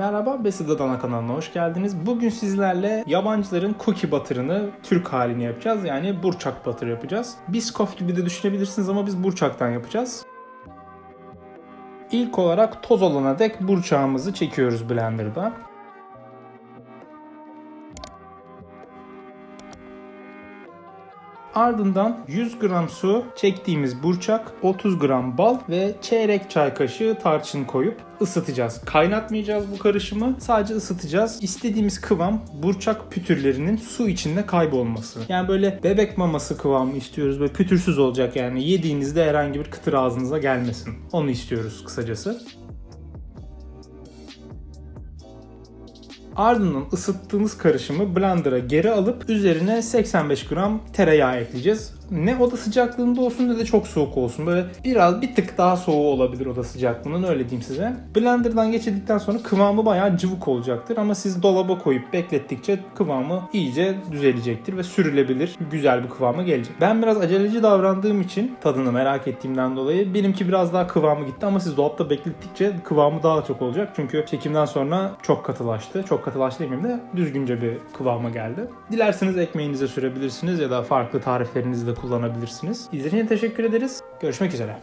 Merhaba, Beside Dana kanalına hoş geldiniz. Bugün sizlerle yabancıların cookie butter'ını Türk halini yapacağız. Yani burçak butter yapacağız. Biscoff gibi de düşünebilirsiniz ama biz burçaktan yapacağız. İlk olarak toz olana dek burçağımızı çekiyoruz blenderda. Ardından 100 gram su, çektiğimiz burçak, 30 gram bal ve çeyrek çay kaşığı tarçın koyup ısıtacağız. Kaynatmayacağız bu karışımı. Sadece ısıtacağız. İstediğimiz kıvam burçak pütürlerinin su içinde kaybolması. Yani böyle bebek maması kıvamı istiyoruz. Böyle pütürsüz olacak yani. Yediğinizde herhangi bir kıtır ağzınıza gelmesin. Onu istiyoruz kısacası. Ardından ısıttığımız karışımı blender'a geri alıp üzerine 85 gram tereyağı ekleyeceğiz. Ne oda sıcaklığında olsun ne de çok soğuk olsun. Böyle biraz bir tık daha soğuğu olabilir oda sıcaklığının öyle diyeyim size. Blender'dan geçirdikten sonra kıvamı bayağı cıvık olacaktır ama siz dolaba koyup beklettikçe kıvamı iyice düzelecektir ve sürülebilir güzel bir kıvama gelecek. Ben biraz aceleci davrandığım için tadını merak ettiğimden dolayı benimki biraz daha kıvamı gitti ama siz dolapta beklettikçe kıvamı daha çok olacak. Çünkü çekimden sonra çok katılaştı. Çok katılaştı demeyeyim de düzgünce bir kıvama geldi. Dilerseniz ekmeğinize sürebilirsiniz ya da farklı tariflerinizde kullanabilirsiniz. İzlediğiniz için teşekkür ederiz. Görüşmek üzere.